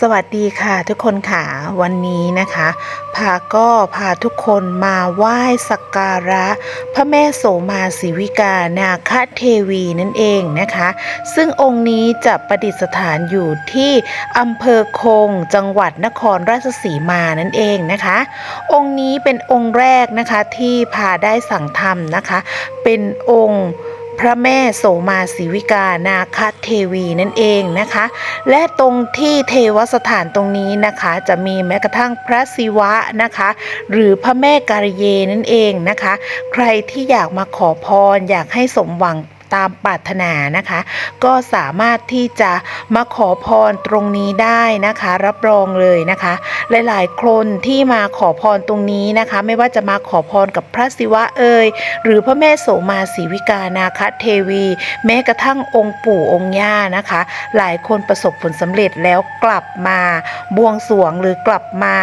สวัสดีค่ะทุกคนค่ะ วันนี้นะคะ พาก็พาทุกคนมาไหว้สักการะ พระแม่โสมาศรีวิกานาคเทวีนั่นเองนะคะ ซึ่งองค์นี้จะประดิษฐานอยู่ที่อำเภอคง จังหวัดนครราชสีมานั่นเองนะคะ องค์นี้เป็นองค์แรกนะคะที่พาได้สั่งทำนะคะ เป็นองค์ พระแม่โสมาศีวิกานาคเทวีนั่นเองนะคะ และตรงที่เทวสถานตรงนี้นะคะ จะมีแม้กระทั่งพระศิวะนะคะ หรือพระแม่การเยนั่นเองนะคะ ใครที่อยากมาขอพรอยากให้สมหวัง ตามปรารถนานะคะ ก็สามารถที่จะมาขอพรตรงนี้ได้นะคะ รับรองเลยนะคะ หลายๆ คนที่มาขอพรตรงนี้นะคะ ไม่ว่าจะมาขอพรกับพระศิวะเอ่ยหรือพระแม่โสมาศรีวิกานาคเทวี แม้กระทั่งองค์ปู่องค์ย่านะคะ หลายคนประสบผลสำเร็จแล้วกลับมาบวงสรวงหรือกลับมา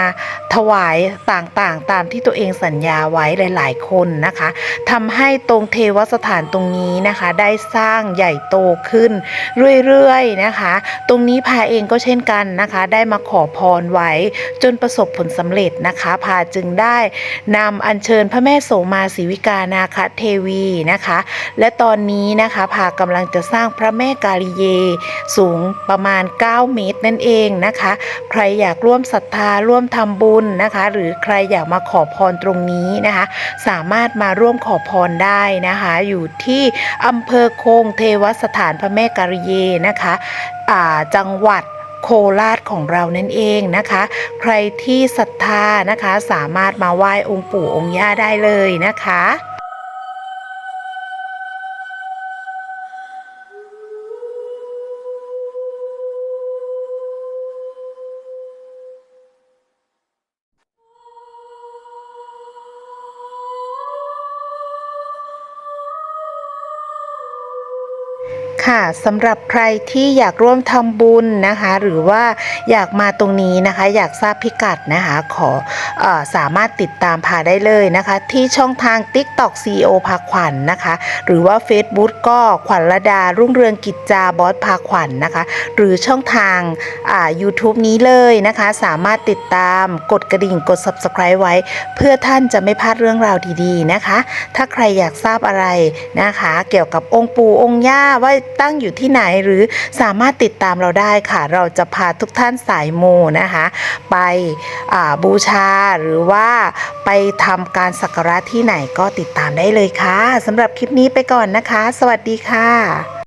ถวายต่างๆ ตามที่ตัวเองสัญญาไว้หลาย ๆ คนนะคะทำให้ตรงเทวสถานตรงนี้นะคะได้สร้างใหญ่โตขึ้นเรื่อยๆนะคะ ตรงนี้พาเองก็เช่นกันนะคะ ได้มาขอพรไว้จนประสบผลสำเร็จนะคะพาจึงได้นำอัญเชิญพระแม่โสมาศรีวิกานาคเทวีนะคะ และตอนนี้นะคะพากำลังจะสร้างพระแม่กาลิเย สูงประมาณ 9 เมตรนั่นเองนะคะ ใครอยากร่วมศรัทธาร่วมทำบุญนะคะ หรือใครอยากมาขอพรตรงนี้นะคะ สามารถมาร่วมขอพรได้นะคะ อยู่ที่อำำเภอโคงเทวสถานพระแม่กาลิเยนะคะอ่าจังหวัดโคราชของเรานั่นเองนะคะ ใครที่ศรัทธานะคะสามารถมาไหว้องค์ปู่องค์ย่าได้เลยนะคะ ค่ะสำหรับใครที่อยากร่วมทำบุญนะคะ หรือว่าอยากมาตรงนี้นะคะ อยากทราบพิกัดนะคะ ขอออสามารถติดตามพาได้เลยนะคะ ที่ช่องทาง TikTok CEO พาขวัญนะคะ หรือว่า Facebook ก็ขวัญระดา รุ่งเรืองกิจจาบอสพาขวัญนะคะ หรือช่องทางอ่า YouTube นี้เลยนะคะ สามารถติดตามกดกระดิ่งกด Subscribe ไว้ เพื่อท่านจะไม่พลาดเรื่องราวดีๆนะคะ ถ้าใครอยากทราบอะไรนะคะ เกี่ยวกับองค์ปู่องค์ย่าว่าตั้งอยู่ที่ไหนหรือสามารถติดตามเราได้ค่ะ เราจะพาทุกท่านสายมูนะคะ ไปบูชาหรือว่าไปทำการสักการะที่ไหนก็ติดตามได้เลยค่ะสำหรับคลิปนี้ไปก่อนนะคะ สวัสดีค่ะ